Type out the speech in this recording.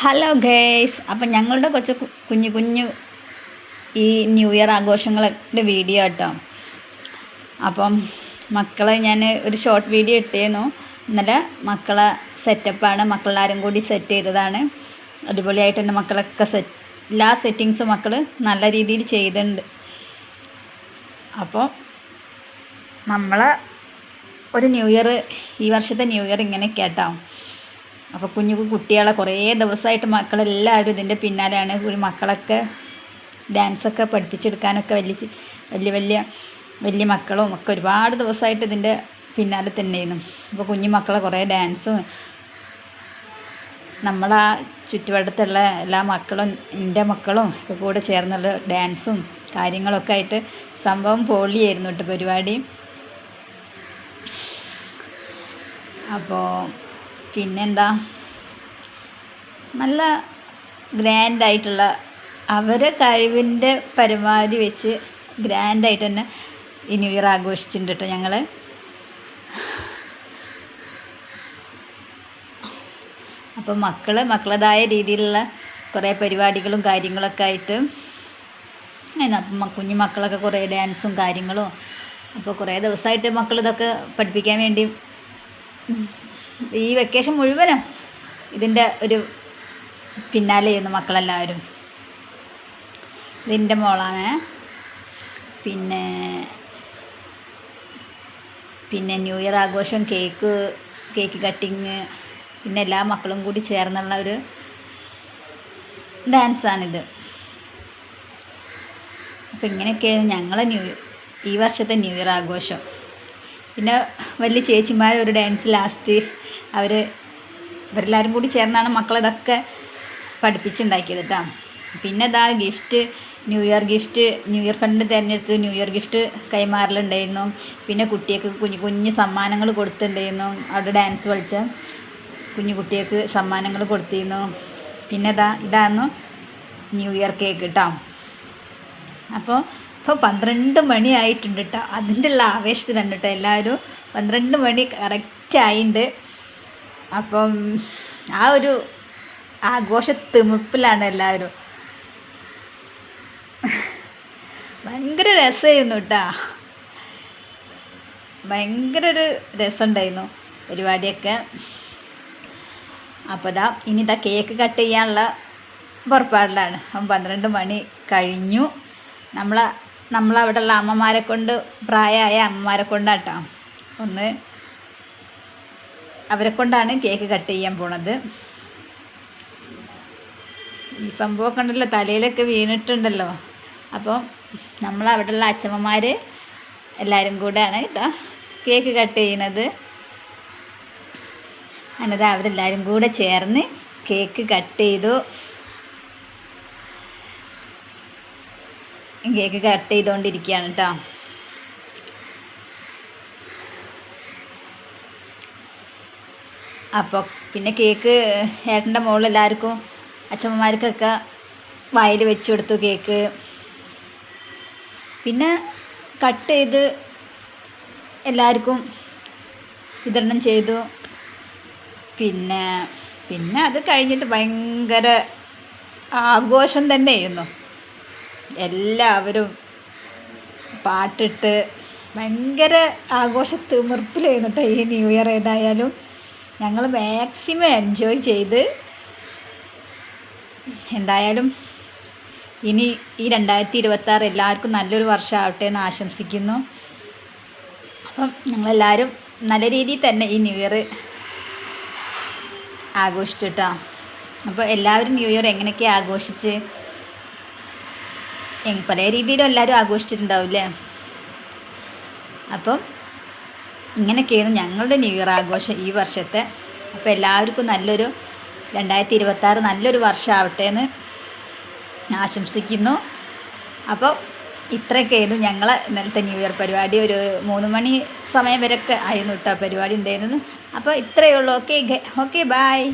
Hello guys അപ്പം ഞങ്ങളുടെ കൊച്ചു കുഞ്ഞു കുഞ്ഞു ഈ ന്യൂ ഇയർ ആഘോഷങ്ങളുടെ വീഡിയോ കേട്ടോ അപ്പം മക്കളെ ഞാൻ ഒരു ഷോർട്ട് വീഡിയോ ഇട്ടിരുന്നു ഇന്നലെ മക്കളെ സെറ്റപ്പാണ് മക്കളെല്ലാവരും കൂടി സെറ്റ് ചെയ്തതാണ്. അടിപൊളിയായിട്ട് തന്നെ മക്കളൊക്കെ സെറ്റ് എല്ലാ സെറ്റിങ്സും മക്കൾ നല്ല രീതിയിൽ ചെയ്തിട്ടുണ്ട് അപ്പോൾ നമ്മളെ ഒരു ന്യൂ ഇയർ ഈ വർഷത്തെ ന്യൂ ഇയർ ഇങ്ങനെയൊക്കെ കേട്ടോ അപ്പോൾ കുഞ്ഞു കുട്ടികളെ കുറേ ദിവസമായിട്ട് മക്കളെല്ലാവരും ഇതിന്റെ പിന്നാലെയാണ് മക്കളൊക്കെ ഡാൻസൊക്കെ പഠിപ്പിച്ചെടുക്കാനൊക്കെ വലിയ വലിയ വലിയ വലിയ മക്കളും ഒക്കെ ഒരുപാട് ദിവസമായിട്ട് ഇതിന്റെ പിന്നാലെ തന്നെയായിരുന്നു അപ്പോൾ കുഞ്ഞു മക്കളെ കുറേ ഡാൻസും നമ്മളാ ചുറ്റുവട്ടത്തുള്ള എല്ലാ മക്കളും എന്റെ മക്കളും ഒക്കെ കൂടെ ചേർന്നുള്ള ഡാൻസും കാര്യങ്ങളൊക്കെ ആയിട്ട് സംഭവം പൊളിയായിരുന്നു കേട്ടോ പരിപാടി. അപ്പോൾ പിന്നെന്താ? നല്ല ഗ്രാൻഡായിട്ടുള്ള അവരെ കഴിവിന്റെ പരമാവധി വെച്ച് ഗ്രാൻഡായിട്ട് തന്നെ ഈ ന്യൂ ഇയർ ആഘോഷിച്ചിട്ടുണ്ട് കേട്ടോ ഞങ്ങൾ അപ്പോൾ മക്കൾ മക്കളതായ രീതിയിലുള്ള കുറേ പരിപാടികളും കാര്യങ്ങളൊക്കെ ആയിട്ട് കുഞ്ഞു മക്കളൊക്കെ കുറേ ഡാൻസും കാര്യങ്ങളും അപ്പോൾ കുറേ ദിവസമായിട്ട് മക്കൾ ഇതൊക്കെ പഠിപ്പിക്കാൻ വേണ്ടി ഈ വെക്കേഷൻ മുഴുവനും ഇതിന്റെ ഒരു പിന്നാലെ ചെയ്യുന്നു മക്കളെല്ലാവരും. ഇതിന്റെ മോളാണ്. പിന്നെ പിന്നെ ന്യൂ ഇയർ ആഘോഷം കേക്ക് കേക്ക് കട്ടിങ് പിന്നെ എല്ലാ മക്കളും കൂടി ചേർന്നുള്ള ഒരു ഡാൻസാണിത് അപ്പോൾ ഇങ്ങനെയൊക്കെയാണ് ഞങ്ങളെ ന്യൂ ഈ വർഷത്തെ ന്യൂ ഇയർ ആഘോഷം. പിന്നെ വലിയ ചേച്ചിമാർ ഒരു ഡാൻസ് ലാസ്റ്റ് അവർ ഇവരെല്ലാവരും കൂടി ചേർന്നാണ് മക്കളിതൊക്കെ പഠിപ്പിച്ചുണ്ടാക്കിയത് കേട്ടോ പിന്നെ ഇതാ gift new year gift new year fund തിരഞ്ഞെടുത്ത് ന്യൂ ഇയർ ഗിഫ്റ്റ് കൈമാറലുണ്ടായിരുന്നു. പിന്നെ കുട്ടികൾക്ക് കുഞ്ഞു കുഞ്ഞു സമ്മാനങ്ങൾ കൊടുത്തിട്ടുണ്ടായിരുന്നു. അവിടെ ഡാൻസ് കളിച്ച കുഞ്ഞു കുട്ടികൾക്ക് സമ്മാനങ്ങൾ കൊടുത്തിരുന്നു. പിന്നെ ഇതാ ഇതായിരുന്നു ന്യൂ ഇയർ കേക്ക് കേട്ടോ അപ്പോൾ ഇപ്പോൾ പന്ത്രണ്ട് മണിയായിട്ടുണ്ട് കേട്ടോ അതിന്റെ ഉള്ള ആവേശത്തിലാണ് കേട്ടോ എല്ലാവരും. പന്ത്രണ്ട് മണി കറക്റ്റ് ആയിട്ടുണ്ട് അപ്പം ആ ഒരു ആഘോഷ തിമിപ്പിലാണ് എല്ലാവരും. ഭയങ്കര രസമായിരുന്നു കേട്ടാ. ഭയങ്കര ഒരു രസമുണ്ടായിരുന്നു പരിപാടിയൊക്കെ. അപ്പോൾ ഇതാ ഇനി ഇതാ കേക്ക് കട്ട് ചെയ്യാനുള്ള പുറപ്പാടിലാണ്. അപ്പം പന്ത്രണ്ട് മണി കഴിഞ്ഞു. നമ്മളെ നമ്മളവിടെയുള്ള അമ്മമാരെ കൊണ്ട് പ്രായമായ അമ്മമാരെ കൊണ്ടാട്ടോ. ഒന്ന് അവരെ കൊണ്ടാണ് കേക്ക് കട്ട് ചെയ്യാൻ പോണത്. ഈ സംഭവം കണ്ടല്ലോ തലയിലൊക്കെ വീണിട്ടുണ്ടല്ലോ. അപ്പോൾ നമ്മളവിടെയുള്ള അച്ഛമ്മമാർ എല്ലാവരും കൂടെയാണ് കേട്ടോ കേക്ക് കട്ട് ചെയ്യണത്. അന്നത് അവരെല്ലാവരും കൂടെ ചേർന്ന് കേക്ക് കട്ട് ചെയ്തു. കേക്ക് കട്ട് ചെയ്തുകൊണ്ടിരിക്കുകയാണ് കേട്ടോ അപ്പോൾ പിന്നെ കേക്ക് ഏട്ടന്റെ മോളിൽ എല്ലാവർക്കും അച്ഛമ്മമാർക്കൊക്കെ വായിൽ വെച്ച് കൊടുത്തു കേക്ക്. പിന്നെ കട്ട് ചെയ്ത് എല്ലാവർക്കും വിതരണം ചെയ്തു. പിന്നെ പിന്നെ അത് കഴിഞ്ഞിട്ട് ഭയങ്കര ആഘോഷം തന്നെയായിരുന്നു. എല്ലാവരും പാട്ടിട്ട് ഭയങ്കര ആഘോഷ തിമിർപ്പിലായിരുന്നു കേട്ടോ ഈ ന്യൂ ഇയർ ഏതായാലും. ഞങ്ങൾ മാക്സിമം എൻജോയ് ചെയ്ത് എന്തായാലും ഇനി ഈ രണ്ടായിരത്തി ഇരുപത്താറ് എല്ലാവർക്കും നല്ലൊരു വർഷമാവട്ടെ എന്ന് ആശംസിക്കുന്നു. അപ്പം ഞങ്ങളെല്ലാവരും നല്ല രീതിയിൽ തന്നെ ഈ ന്യൂ ഇയർ ആഘോഷിച്ചിട്ടോ. അപ്പോൾ എല്ലാവരും ന്യൂ ഇയർ എങ്ങനെയൊക്കെ ആഘോഷിച്ച്? പല രീതിയിലും എല്ലാവരും ആഘോഷിച്ചിട്ടുണ്ടാവില്ലേ അപ്പം ഇങ്ങനെയൊക്കെയായിരുന്നു ഞങ്ങളുടെ ന്യൂ ഇയർ ആഘോഷം ഈ വർഷത്തെ. അപ്പോൾ എല്ലാവർക്കും നല്ലൊരു രണ്ടായിരത്തി ഇരുപത്താറ് നല്ലൊരു വർഷമാവട്ടെ എന്ന് ആശംസിക്കുന്നു. അപ്പോൾ ഇത്രയൊക്കെയായിരുന്നു ഞങ്ങളെ ഇന്നലത്തെ ന്യൂ ഇയർ പരിപാടി. ഒരു മൂന്ന് മണി സമയം വരെയൊക്കെ ആയിരുന്നു കേട്ടോ പരിപാടി ഉണ്ടായിരുന്നു അപ്പോൾ ഇത്രയേ ഉള്ളൂ. Okay okay bye